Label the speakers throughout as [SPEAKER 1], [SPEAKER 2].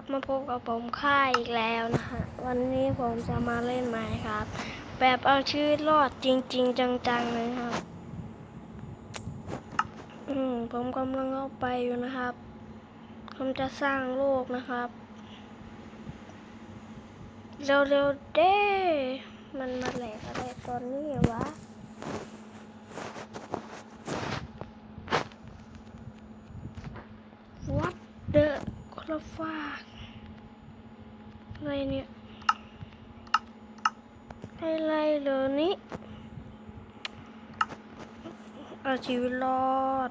[SPEAKER 1] บมาพบกับผมค่ายอีกแล้วนะฮะวันนี้ผมจะมาเล่นไม้ครับ แบบเอาชีวิตรอดจริง ๆ จังๆเลยครับ อืมผมกำลังเข้าไปอยู่นะครับ ผมจะสร้างโลกนะครับ เร็วๆเด้ มันมาแหลกอะไรตอนนี้วะ What the ละฟากอะไรเนี่ยอะไรเหรอนี่เอาชีวิตรอด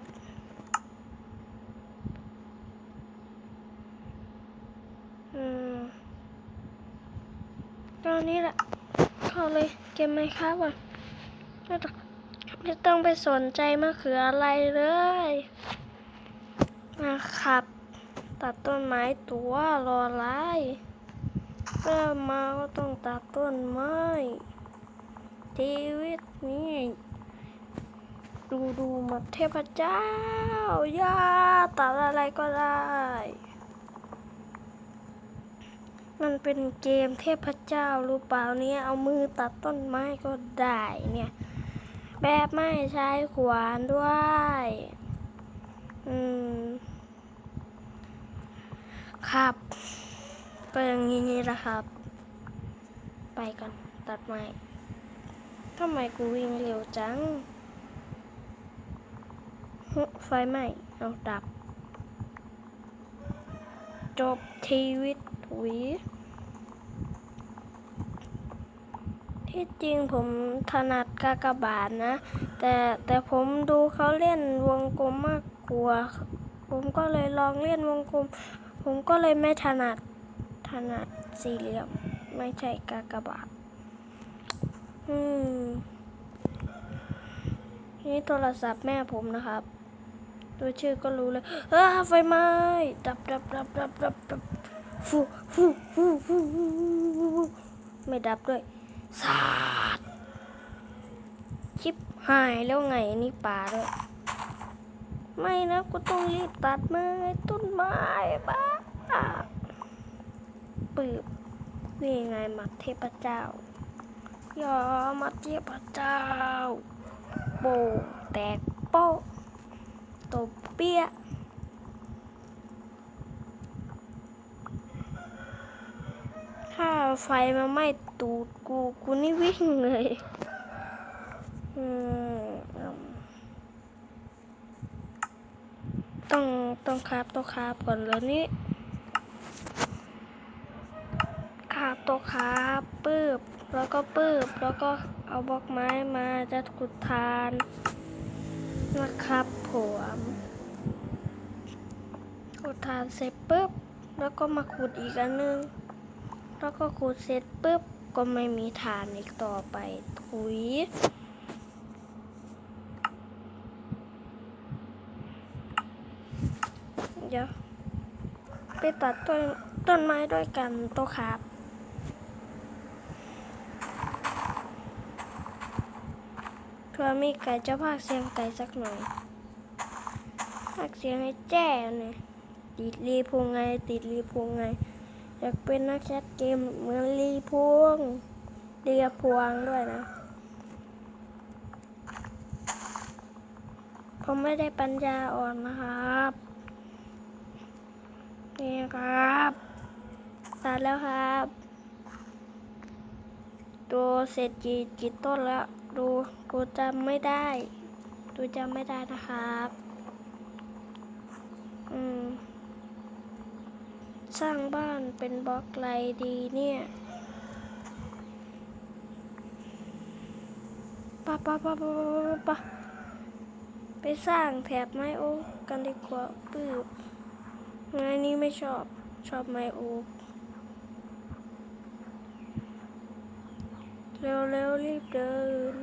[SPEAKER 1] อืมตอนนี้แหละเข้าเลยเกมไหมครับอะไม่ต้องไม่ต้องไปสนใจมะเขืออะไรเลยมาครับ ตัดต้นไม้ตัวรอไล่เริ่มมาก็ต้องตัดต้นไม้ชีวิตนี้ดูดูมาเทพเจ้าย่าตัดอะไรก็ได้ มันเป็นเกมเทพเจ้ารู้เปล่าเนี่ยเอามือตัดต้นไม้ก็ได้เนี่ย แบบไม่ใช้ขวานด้วย อืม ครับ ก็อย่างนี้นี่แหละครับ ไปก่อนตัดไม้ทำไมกูวิ่งเร็วจังไฟไหม้เอาดับ จบชีวิตถุยที่จริงผมถนัดกากบาทนะ แต่แต่ผมดูเขาเล่นวงกลมมากกว่า ผมก็เลยลองเล่นวงกลม ผมก็เลยไม่ถนัดถนัดสี่เหลี่ยม ไม่ใช่กากบาท อืม นี่โทรศัพท์แม่ผมนะครับดูชื่อก็รู้เลยเออไฟไหม้ดับดับดับดับดับดับฟูฟูฟูฟูฟูฟูไม่ดับด้วยสาดชิปหายแล้วไงนี่ป่าด้วย ไม่นะกูต้องรีบตัดไม้ต้นไม้บ้าปืบนี่ไงมัดเทพเจ้ายอมัดเทพเจ้าโปะแตกโป๊ะตบเปี้ยถ้าไฟมาไหม้ตูดกู กูนี่วิ่งเลย อืม ต้องต้องคาบต้องคาบก่อนแล้วนี่คาบตัวคาบปืบแล้วก็ปืบแล้วก็เอาบล็อกไม้มาจะขุดทานนะครับผมขุดทานเสร็จปุ๊บแล้วก็มาขุดอีกอันนึง แล้วก็ขุดเสร็จปุ๊บก็ไม่มีฐานอีกต่อไปถุย เดี๋ยว ไปตัดต้นต้นไม้ด้วยกันโตะครับเพื่อมีไก่จะพากเสียงไก่สักหน่อยพากเสียงให้แจ้เนี่ยติดรีพวงไง ติดรีพวงไง อยากเป็นนักแคสเกมเหมือนรีพวงเรียพวงด้วยนะผมไม่ได้ปัญญาอ่อนนะครับ นี่ครับ ตัดแล้วครับ ดูเศษกี่กี่ต้นแล้ว ดูกูจำไม่ได้ ดูจำไม่ได้นะครับ อืม สร้างบ้านเป็นบล็อกไรดีเนี่ยปะปะปะปะปะปะไปสร้างแถบไม้โอ๊กกันดีกว่าปืบ งานนี้ไม่ชอบชอบไมโอเร็วเร็วรีบเดิน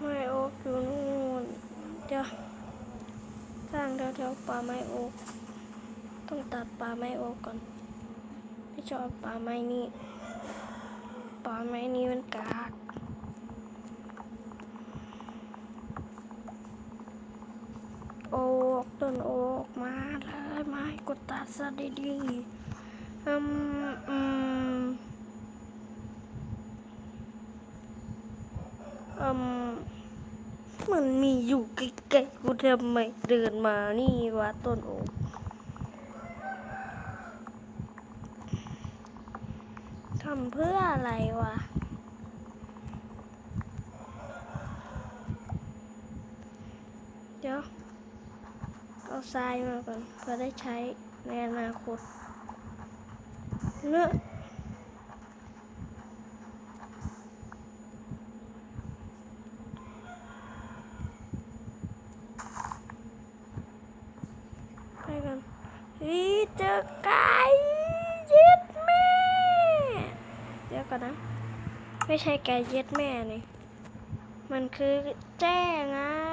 [SPEAKER 1] ไม้โอ๊กอยู่นู่นเดี๋ยวสร้างแถวๆป่าไม้โอ๊กต้องตัดป่าไม้โอ๊กก่อนไม่ชอบป่าไม้นี้ป่าไม้นี้มันกาก โอ๊ก ต้นโอ๊กมาเลยไม้กดตัดซะดีๆอืมอืมอืมมันมีอยู่ใกล้ๆกูทำไมเดินมานี่วะต้นโอ๊กทำเพื่ออะไรวะ เดี๋ยว เอา ทรายมาก่อนเพื่อได้ใช้ในอนาคตเนื้อะไปกันอีเจอไก่ยึดแม่ เดี๋ยวก่อนนะ ไม่ใช่ไก่ยึดแม่นี่ มันคือแจ้งถุย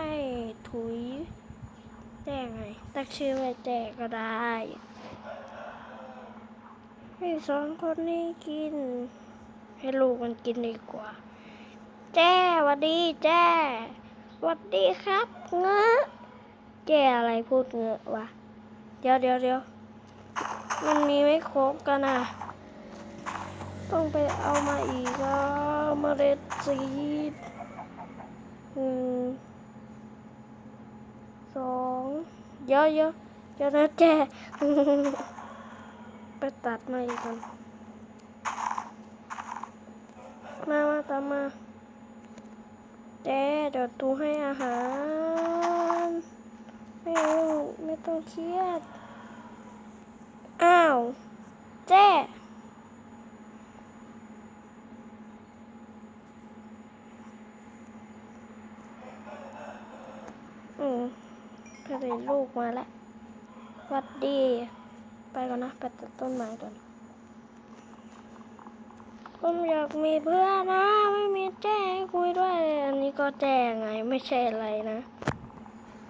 [SPEAKER 1] แจ้ไงตั้งชื่อไว้แจ้ก็ได้ให้สองคนนี้กิน ให้ลูกมันกินดีกว่า แจ้วัดดีแจ้วัดดีครับเงื้อแจ้อะไรพูดเงื้อวะเดี๋ยวเดี๋ยวเดี๋ยวมันมีไม่ครบกันอะต้องไปเอามาอีกอะเมล็ดซีดหนึ่ง สองเยอะเยอะเยอะนะแจ้ไปตัดมาอีกก่อนมามาตามมาแจ้เดี๋ยวตูให้อาหาร ไม่เอาไม่ต้องเครียด อ้าวแจ้ อืม พอดีลูกมาแล้ววัดดี ไปก่อนนะ ไปตัดต้นไม้ก่อน ผมอยากมีเพื่อนนะ ไม่มีแจ้ให้คุยด้วยเลยอันนี้ก็แจ้ไง ไม่ใช่อะไรนะ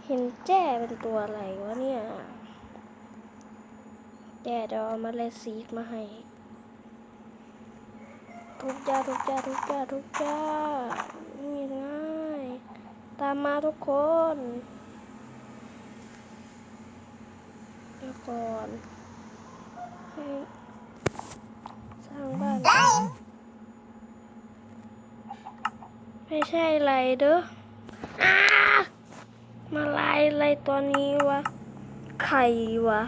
[SPEAKER 1] เห็นแจ้เป็นตัวอะไรวะเนี่ย แจ้เดี๋ยวเอามาเลซีดมาให้ ทุกจ้าทุกจ้าทุกจ้าทุกจ้านี่ง่าย ตามมาทุกคน เดี๋ยว ก่อนให้สร้างบ้านไม่ใช่ไรเด้ออ้ามาลายอะไรตอนนี้วะใครวะ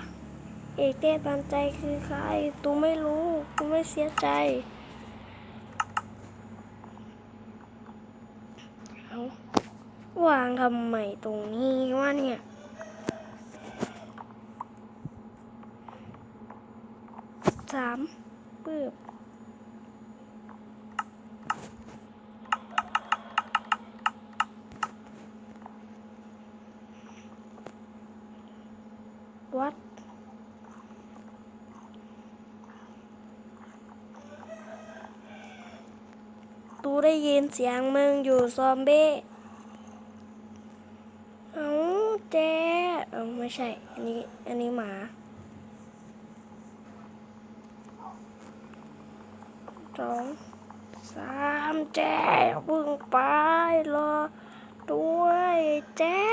[SPEAKER 1] เอกเต้ตันใจคือใคร ตูไม่รู้ ตูไม่เสียใจเอาวางทำไมตรงนี้วะเนี่ย สามปืบวัดตูได้ยินเสียงมึงอยู่ซอมเบ้เอาเจ๊ไม่ใช่ อันนี้ อันนี้หมา สองสามแจ้เพึ่งไปรอด้วยแจ้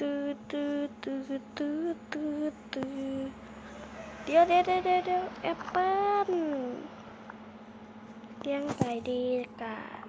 [SPEAKER 1] ตื้อตื้อตื้อตื้อตื้อตื้อเดี๋ยวเดี๋ยวเดี๋ยวเดี๋ยวเดี๋ยวแอปเปิ้ล เลี้ยงไก่ดีกา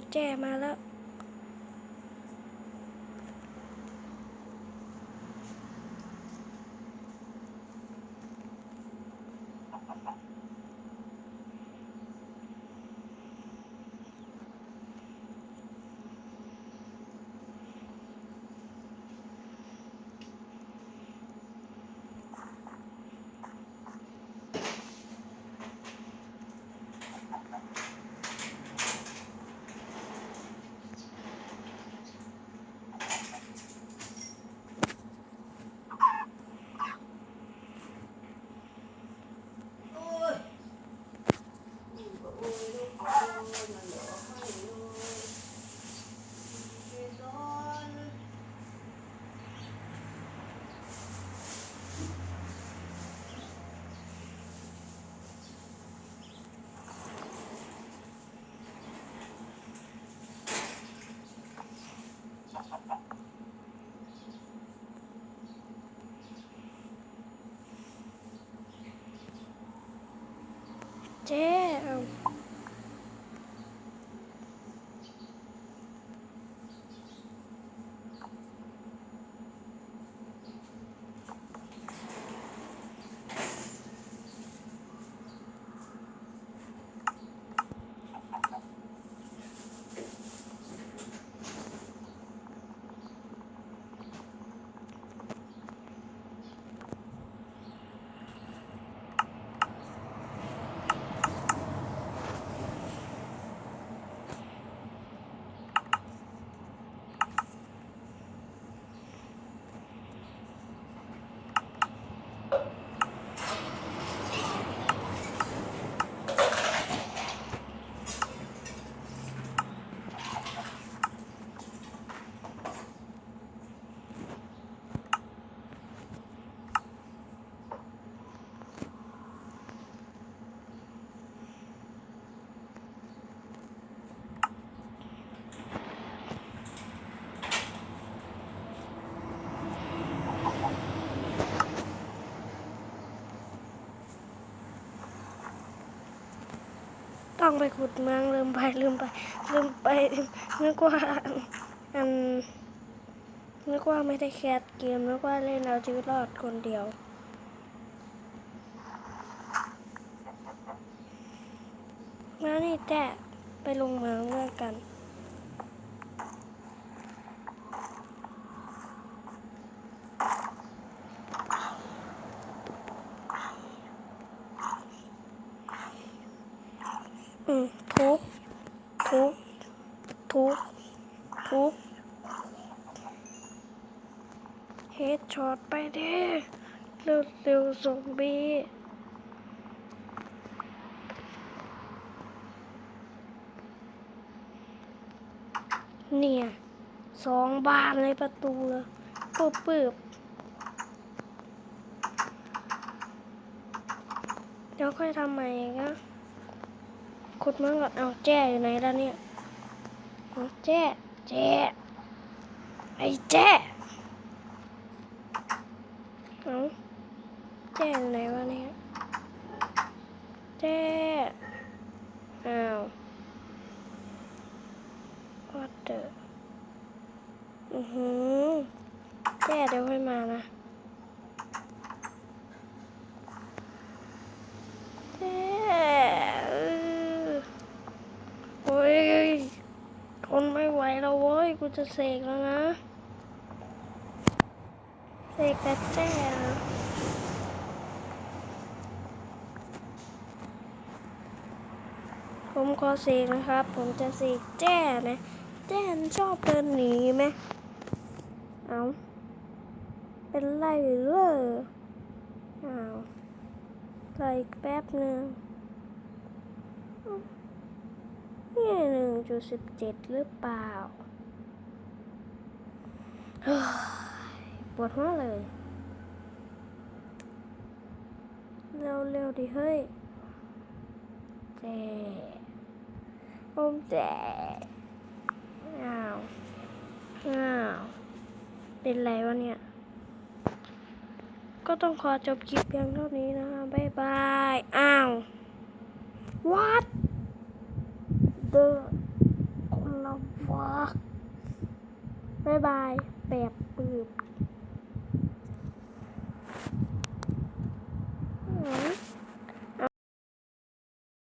[SPEAKER 1] ต้องมาแจ้มาแล้วอ ต้องไปขุดเมืองลืมไปลืมไปลืมไปนึกว่าอันนึกว่าไม่ได้แคสเกมนึกว่าเล่นเอาชีวิตรอดคนเดียวมานี่แจ้ไปลงเมืองด้วยกัน ทุบทุบทุบทุบเฮดช็อตไปเด้เร็วเร็วซอมบี้เนี่ยสองบานเลยประตูเลยปืบปืบเดี๋ยวค่อยทำใหม่อีกนะ ขุดมันก่อนเอาแจ้อยู่ไหนแล้วเนี่ยเอาแจ้แจ้ไอ้แจ้เอาแจ้อยู่ไหนวะเนี่ยแจ้อ้าว what the อือหือแจ้เดี๋ยวค่อยมานะแจ้เออโอ้ยทนไม่ไหวแล้วเว้ย กู จะเสกแล้วนะ เสกแต่แจ้ผมขอเสกนะครับ ผมจะเสกแจ้นะแจ้นชอบเดินหนีไหมเอาเป็นไรเลยอ้าวรออีกแป๊บหนึ่งนี่หนึ่งจุดสิบเจ็ดหรือเปล่า ปวดหัวเลย เร็วเร็วดิเฮ้ยเจ๊อมเจ๊อ้าว อ้าว เป็นไรวะเนี่ย ก็ต้องขอจบคลิปเพียงเท่านี้นะบ๊ายบาย อ้าว what the คนละวะบ๊ายบาย แบบปืบโอ้ย